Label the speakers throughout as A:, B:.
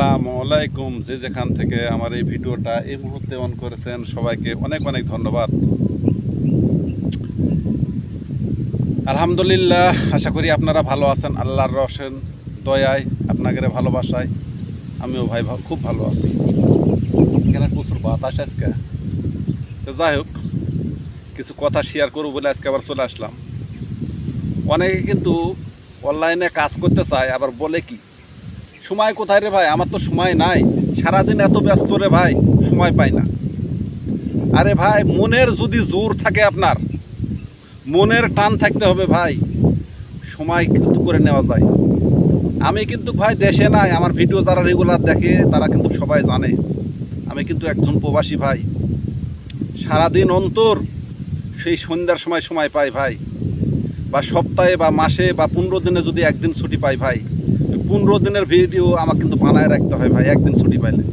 A: আসসালামু আলাইকুম। যে যেখান থেকে আমার এই ভিডিওটা এই মুহূর্তে অন করেছেন, সবাইকে অনেক অনেক ধন্যবাদ। আলহামদুলিল্লাহ, আশা করি আপনারা ভালো আছেন, আল্লাহর রসেন দয়ায়, আপনাদের ভালোবাসায়। আমিও ভাই খুব ভালো আছি। এখানে প্রচুর বাতাস আজকে? তো যাই হোক, কিছু কথা শেয়ার করব বলে আজকে আবার চলে আসলাম। অনেকে কিন্তু অনলাইনে কাজ করতে চায়, আবার বলে কি? সময় কোথায় রে ভাই? আমার তো সময় নাই। সারাদিন এত ব্যস্ত রে ভাই, সময় পাই না। আরে ভাই, মনের যদি জোর থাকে আপনার, মনের টান থাকতে হবে ভাই। সময় কিন্তু করে নেওয়া যায়। আমি কিন্তু ভাই দেশে নাই, আমার ভিডিও যারা রেগুলার দেখে, তারা কিন্তু সবাই জানে। আমি কিন্তু একজন প্রবাসী ভাই। সারাদিন অন্তর সেই সন্ধ্যার সময় সময় পাই ভাই। বা সপ্তাহে বা মাসে বা পনেরো দিনে যদি একদিন ছুটি পাই ভাই। পনেরো দিনের ভিডিও আমাকে কিন্তু বানায় রাখতে হয় ভাই, একদিন ছুটি পাইলে।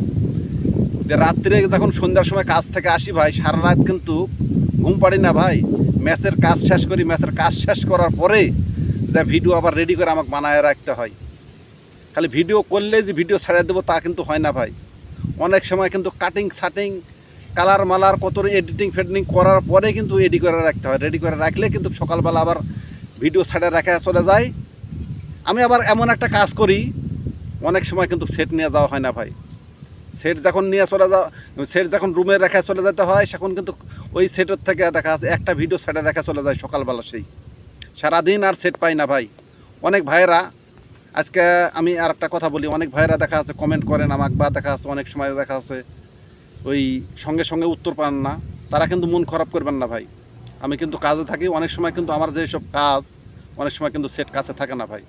A: যে রাত্রে যখন সন্ধ্যার সময় কাজ থেকে আসি ভাই, সারা রাত কিন্তু ঘুম পাড়ি না ভাই। ম্যাচের কাজ শেষ করি, ম্যাচের কাজ শেষ করার পরে যে ভিডিও আবার রেডি করে আমাকে বানায় রাখতে হয়। খালি ভিডিও করলে যে ভিডিও ছাড়িয়ে দেবো তা কিন্তু হয় না ভাই। অনেক সময় কিন্তু কাটিং সাটিং কালার মালার কত এডিটিং ফেডিটিং করার পরে কিন্তু এডি করে রাখতে হয়। রেডি করে রাখলে কিন্তু সকালবেলা আবার ভিডিও ছাড়ে রাখা চলে যায়। আমি আবার এমন একটা কাজ করি, অনেক সময় কিন্তু সেট নিয়ে যাওয়া হয় না ভাই। সেট যখন নিয়ে চলে যাওয়া সেট যখন রুমে রেখে চলে যেতে হয়, সেখন কিন্তু ওই সেটের থেকে দেখা যাচ্ছে একটা ভিডিও সেটে রেখে চলে যায় সকালবেলা সেই। সারাদিন আর সেট পাই না ভাই। অনেক ভাইয়েরা, আজকে আমি আর একটা কথা বলি, অনেক ভাইয়েরা দেখা আছে কমেন্ট করেন আমাকে বা দেখা আছে অনেক সময় দেখা আছে ওই সঙ্গে সঙ্গে উত্তর পান না। তারা কিন্তু মন খারাপ করবেন না ভাই। আমি কিন্তু কাজে থাকি, অনেক সময় কিন্তু আমার যেসব কাজ, অনেক সময় কিন্তু সেট কাছে থাকে না ভাই।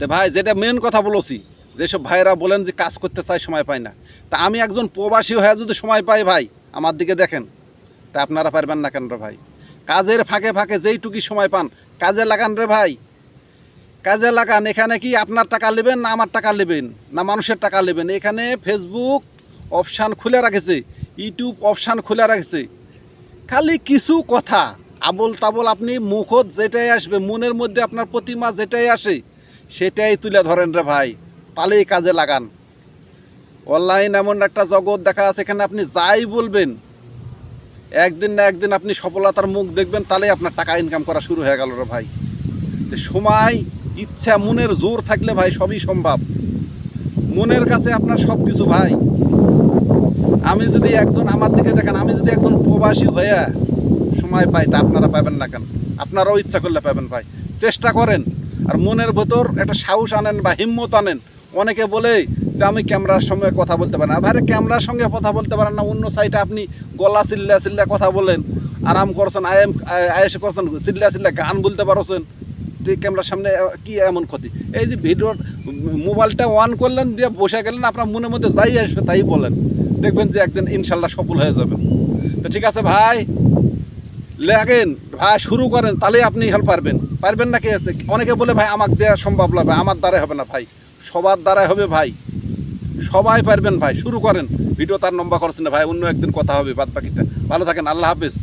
A: তো ভাই, যেটা মেন কথা বলেছি, যেসব ভাইরা বলেন যে কাজ করতে চাই সময় পায় না। তা আমি একজন প্রবাসী হয়ে যদি সময় পাই ভাই, আমার দিকে দেখেন, তা আপনারা পারবেন না কেন রে ভাই? কাজের ফাঁকে ফাঁকে যেইটুকি সময় পান, কাজে লাগান রে ভাই। কাজে লাগান, এখানে কি আপনার টাকা নেবেন না আমার টাকা নেবেন, না মানুষের টাকা নেবেন? এখানে ফেসবুক অপশান খুলে রাখেছে ইউটিউব অপশান খুলে রাখেছে। খালি কিছু কথা আবল তাবল আপনি মুখত যেটাই আসবে, মনের মধ্যে আপনার প্রতিমা যেটাই আসে সেটাই তুলে ধরেন রে ভাই তাহলেই কাজে লাগান। অনলাইন এমন একটা জগৎ দেখা আছে, এখানে আপনি যাই বলবেন, একদিন না একদিন আপনি সফলতার মুখ দেখবেন, তাহলেই আপনার টাকা ইনকাম করা শুরু হয়ে গেল রে ভাই। সময়, ইচ্ছা, মনের জোর থাকলে ভাই সবই সম্ভব। মনের কাছে আপনার সব কিছু ভাই। আমি যদি একজন আমার দিকে দেখেন, আমি যদি একজন প্রবাসী হয়ে সময় পাই, তা আপনারা পাবেন না কেন? আপনারাও ইচ্ছা করলে পাবেন ভাই। চেষ্টা করেন। আর মনের ভেতর একটা সাহস আনেন বা হিম্মত আনেন। অনেকে বলে যে, আমি ক্যামেরার সঙ্গে কথা বলতে পারি না। ভাইরে ক্যামেরার সঙ্গে কথা বলতে পারেন না, অন্য সাইডে আপনি গলা চিল্লা চিল্লা কথা বলেন, আরাম করছেন, আয়াম আয়েসে করছেন চিল্লা চিল্লা গান বলতে পারছেন ক্যামেরার সামনে কি এমন ক্ষতি? এই যে ভিডিওর মোবাইলটা অন করলেন, দিয়ে বসে গেলেন, আপনার মনের মধ্যে যাই আসবে, তাই বলেন। দেখবেন যে একদিন ইনশাল্লাহ সফল হয়ে যাবেন। তো ঠিক আছে ভাই লাগেন, ভাই, শুরু করেন তাহলে আপনি হেল্প পারবেন। পারবেন না কে আছে? অনেকে বলে, ভাই, আমাকে দেওয়া সম্ভব না, ভাই, আমার দ্বারাই হবে না, ভাই। সবার দ্বারাই হবে, ভাই। সবাই পারবেন, ভাই, শুরু করেন। ভিডিও তার নম্বর করছেন ভাই, অন্য একদিন কথা হবে বাদ বাকিটা ভালো থাকেন, আল্লাহ হাফিজ।